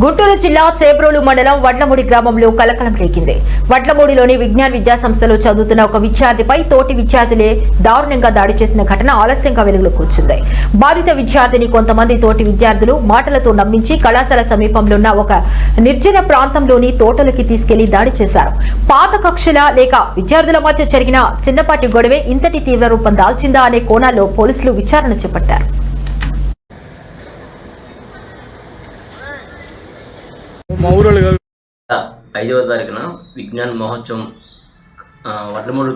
గుంటూరు జిల్లా చేబ్రోలు మండలం వడ్లమూడి గ్రామంలో కలకలం రేగింది వడ్లమూడిలోని విజ్ఞాన్ విద్యా సంస్థలో చదువుతున్న ఒక విద్యార్థిపై తోటి విద్యార్థులే దారుణంగా దాడి చేసిన ఘటన ఆలస్యంగా వెలుగులోకి వచ్చింది బాధిత విద్యార్థిని కొంతమంది తోటి విద్యార్థులు మాటలతో నమ్మించి కళాశాల సమీపంలో ఉన్న ఒక నిర్జన ప్రాంతంలోని తోటలకి తీసుకెళ్ళి దాడి చేశారు. పాత కక్షల లేక విద్యార్థుల మధ్య జరిగిన చిన్నపాటి గొడవే ఇంతటి తీవ్ర రూపం దాల్చిందా అనే కోణాల్లో పోలీసులు విచారణ చేపట్టారు. ఐదవ తారీఖున విజ్ఞాన్ మహోత్సవం ఆ,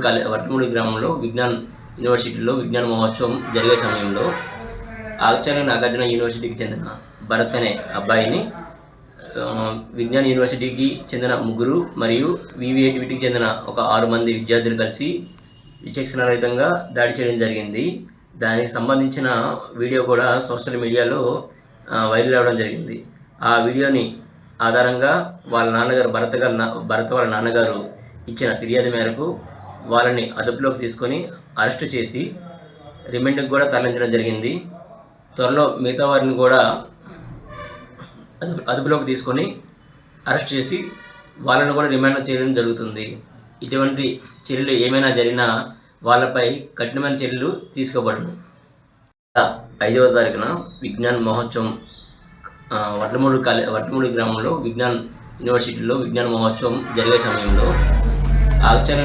కాలే వడ్లమూడి గ్రామంలో విజ్ఞాన్ యూనివర్సిటీలో విజ్ఞాన మహోత్సవం జరిగే సమయంలో ఆచార్య నాగార్జున యూనివర్సిటీకి చెందిన భరత్ అనే అబ్బాయిని విజ్ఞాన్ యూనివర్సిటీకి చెందిన ముగ్గురు మరియు వివిఐటికి చెందిన ఒక ఆరు మంది విద్యార్థులు కలిసి విచక్షణారహితంగా దాడి చేయడం జరిగింది. దానికి సంబంధించిన వీడియో కూడా సోషల్ మీడియాలో వైరల్ అవ్వడం జరిగింది. ఆ వీడియోని ఆధారంగా వాళ్ళ నాన్నగారు భరత గారు నా- వాళ్ళ నాన్నగారు ఇచ్చిన ఫిర్యాదు మేరకు వాళ్ళని అదుపులోకి తీసుకొని అరెస్ట్ చేసి రిమాండ్కి కూడా తరలించడం జరిగింది. త్వరలో మిగతా వారిని కూడా అదుపు అదుపులోకి తీసుకొని అరెస్ట్ చేసి వాళ్ళని కూడా రిమాండ్ చేయడం జరుగుతుంది. ఇటువంటి చర్యలు ఏమైనా జరిగినా వాళ్ళపై కఠినమైన చర్యలు తీసుకోబడను. ఐదవ తారీఖున విజ్ఞాన్ మహోత్సవం వడ్లమూడి కాలే వడ్లమూడి గ్రామంలో విజ్ఞాన్ యూనివర్సిటీలో విజ్ఞాన మహోత్సవం జరిగే సమయంలో ఆచార్య